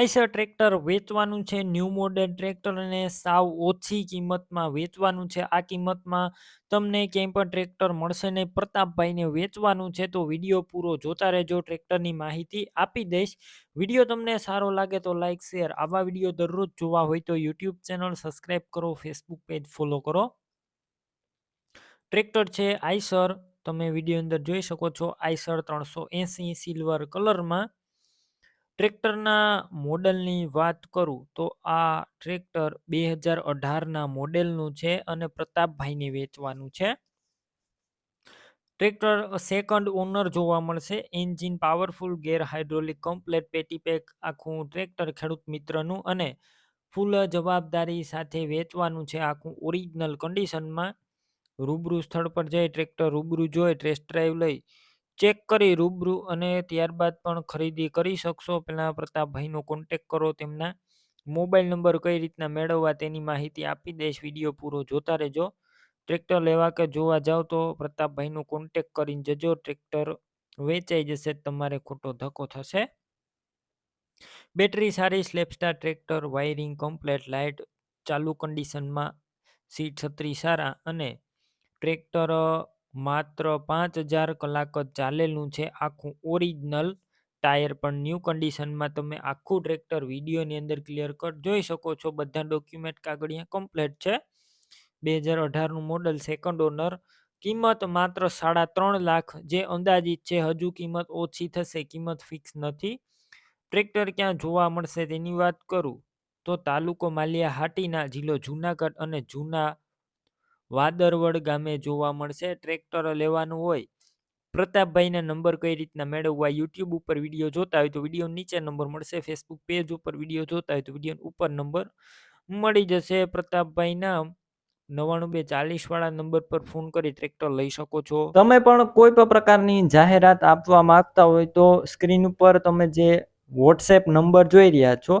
Eicher tractor વેચવાનું છે new model tractor સાવ ઓછી કિંમતમાં વેચવાનું છે. આ કિંમતમાં તમને ક્યાંય પણ ટ્રેક્ટર મળશે નહીં. પ્રતાપભાઈને વેચવાનું છે તો વીડિયો પૂરો જોતા રહેજો, ટ્રેક્ટરની માહિતી આપી દઈશ. વીડિયો તમને સારો લાગે તો લાઇક શેર આવા વીડિયો દરરોજ જોવા હોય તો યુટ્યુબ ચેનલ સબસ્ક્રાઈબ કરો ફેસબુક પેજ ફોલો કરો. ટ્રેક્ટર છે આઈસર તમે વીડિયો અંદર જોઈ શકો છો આઈસર ત્રણસો એંસી સિલ્વર કલરમાં ટ્રેક્ટરના મોડલની વાત કરું તો આ ટ્રેક્ટર બે હજાર અઢારના મોડેલનું છે અને પ્રતાપભાઈને વેચવાનું છે. ટ્રેક્ટર સેકન્ડ ઓનર જોવા મળશે. Engine powerful, gear hydraulic, complete પેટી પેક આખું ટ્રેક્ટર ખેડૂત મિત્રનું અને ફૂલ જવાબદારી સાથે વેચવાનું છે આખું ઓરિજિનલ કન્ડિશનમાં. રૂબરૂ સ્થળ પર જઈ ટ્રેક્ટર રૂબરૂ જોઈ, ટેસ્ટ ડ્રાઈવ લઈ ચેક કરી રૂબરૂ અને ત્યારબાદ પણ ખરીદી કરી શકશો. પહેલાં પ્રતાપભાઈનો કોન્ટેક કરો, તેમના મોબાઈલ નંબર કઈ રીતના મેળવવા તેની માહિતી આપી દઈશ વીડિયો પૂરો જોતા રહેજો. ટ્રેક્ટર લેવા કે જોવા જાવ તો પ્રતાપભાઈનો કોન્ટેક કરીને જજો. ટ્રેક્ટર વેચાઈ જશે, તમારે ખોટો ધક્કો થશે. બેટરી સારી, સ્લેપસ્ટાર ટ્રેક્ટર, વાયરિંગ કમ્પ્લેટ, લાઇટ, ચાલુ કન્ડિશનમાં સીટ છત્રી સારા અને ટ્રેક્ટર માત્ર પાંચ હજાર કલાક જ ચાલેલું છે. આખું ઓરિજિનલ ટાયર પણ ન્યૂ કન્ડિશનમાં તમે આખું ટ્રેક્ટર વિડીયોની અંદર ક્લિયર કટ જોઈ શકો છો. બધા ડોક્યુમેન્ટ કાગળિયા કમ્પ્લેટ છે. બે હજાર અઢારનું મોડલ સેકન્ડ ઓનર. કિંમત માત્ર સાડા ત્રણ લાખ. જે અંદાજિત છે, હજુ કિંમત ઓછી થશે, કિંમત ફિક્સ નથી. ટ્રેક્ટર ક્યાં જોવા મળશે તેની વાત કરું. તો તાલુકો માલિયા હાટીના, જિલ્લો જુનાગઢ અને જૂના વાદરવડ ગામે જોવા મળશે. ટ્રેક્ટર લેવાનું હોય. પ્રતાપભાઈને નંબર કઈ રીતના મેળવવા યુટ્યુબ ઉપર વીડિયો જોતા હોય તો વીડિયો નીચે નંબર મળશે. ફેસબુક પેજ ઉપર વીડિયો જોતા હોય તો વીડિયો ઉપર નંબર મળી જશે. પ્રતાપભાઈના નવાણું બે ચાલીસ વાળા નંબર પર ફોન કરી ટ્રેક્ટર લઈ શકો છો. તમે પણ કોઈ પણ પ્રકારની જાહેરાત આપવા માંગતા હોય તો સ્ક્રીન ઉપર તમે જે વોટ્સએપ નંબર જોઈ રહ્યા છો